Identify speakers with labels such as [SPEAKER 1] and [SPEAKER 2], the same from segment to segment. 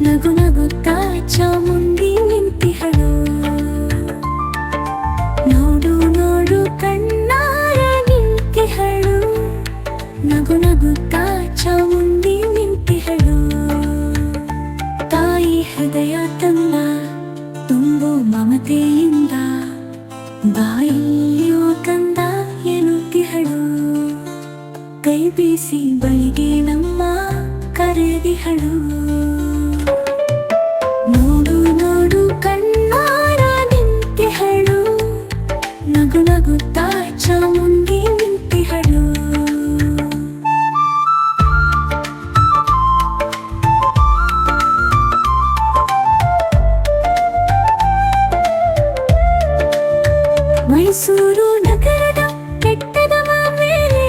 [SPEAKER 1] ನಗು ನಗುತ್ತಾ ಚಾಮುಂಡಿ ನಿಂತಿಹಳು. ನೋಡು ನೋಡು ಕಣ್ಣಾರ ನಿಂತಿಹಳು. ನಗು ನಗುತ್ತಾ ಚಾಮುಂಡಿ ನಿಂತಿಹಳು. ತಾಯಿ ಹೃದಯ ತಂದ, ತುಂಬು ಮಮತೆಯಿಂದ ಬಾಯಿಯೋ ಕಂದ ಎನ್ನುತ್ತಿಹಳು. ಕೈ ಬೀಸಿ ಬಳಿಗೆ ನಮ್ಮ ಕರೆದಿಹಳು. ಮೈಸೂರು ನಗರದ ಬೆಟ್ಟದ ಮೇಲೆ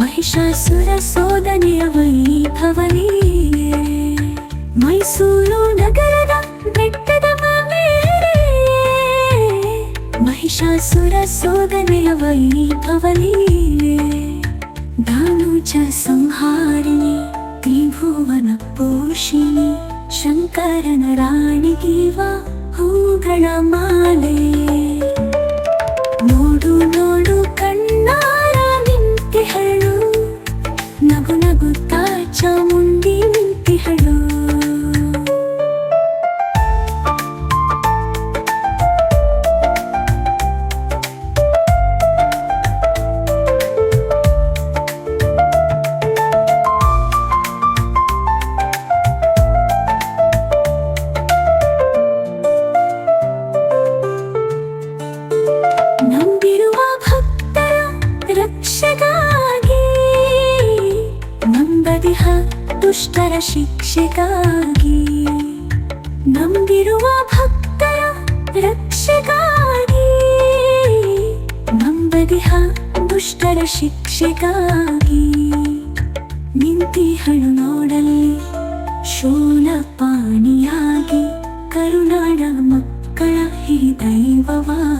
[SPEAKER 1] ಮಹಿಷಾಸುರ ಸೋದನೆಯ ವೈಭವನಿಯೇ ಮೈಸೂರು ನಗರದ ಬೆಟ್ಟದ ಮೇಲೆ ಮಹಿಷಾಸುರ ಸೋದನೆಯ ವೈಭವನಿಯೇ ದಾನುಜ ಸಂಹಾರಿಣಿ ತ್ರಿಭುವನ ಪೋಷಿಣಿ ಶಂಕರನ ರಾಣಿಗೀವ ಹೂಗಳ ಮಾಲೆ ದುಷ್ಟರ ಶಿಕ್ಷೆಗಾಗಿ ನಂಬಿರುವ ಭಕ್ತರ ರಕ್ಷೆಗಾಗಿ ನಂಬದಿಹ ದುಷ್ಟರ ಶಿಕ್ಷೆಗಾಗಿ ನಿಂತಿಹಳು ನೋಡಲ್ಲಿ ಶೂಲಪಾಣಿಯಾಗಿ ಕರುನಾಡ ಮಕ್ಕಳ ಹಿ ಹಿರಿದೈವವಾಗಿ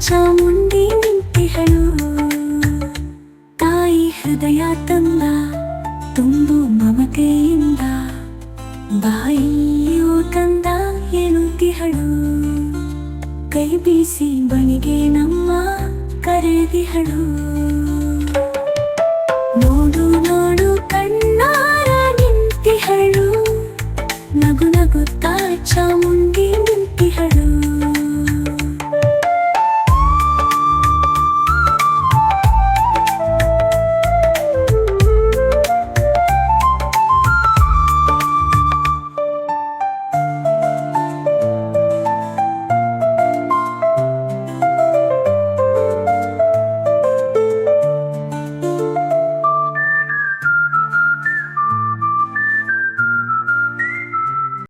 [SPEAKER 1] ಚಾಮುಂಡಿ ನಿಂತಿಹಳು. ತಾಯಿ ಹೃದಯ ತಂದ, ತುಂಬು ಮಮತೆಯಿಂದ ಬಾಯಿಯೋ ಕಂದ ಎನ್ನುತ್ತಿಹಳು ಕೈ ಬೀಸಿ ಬಣಿಗೆ ನಮ್ಮ ಕರೆದಿಹಳು.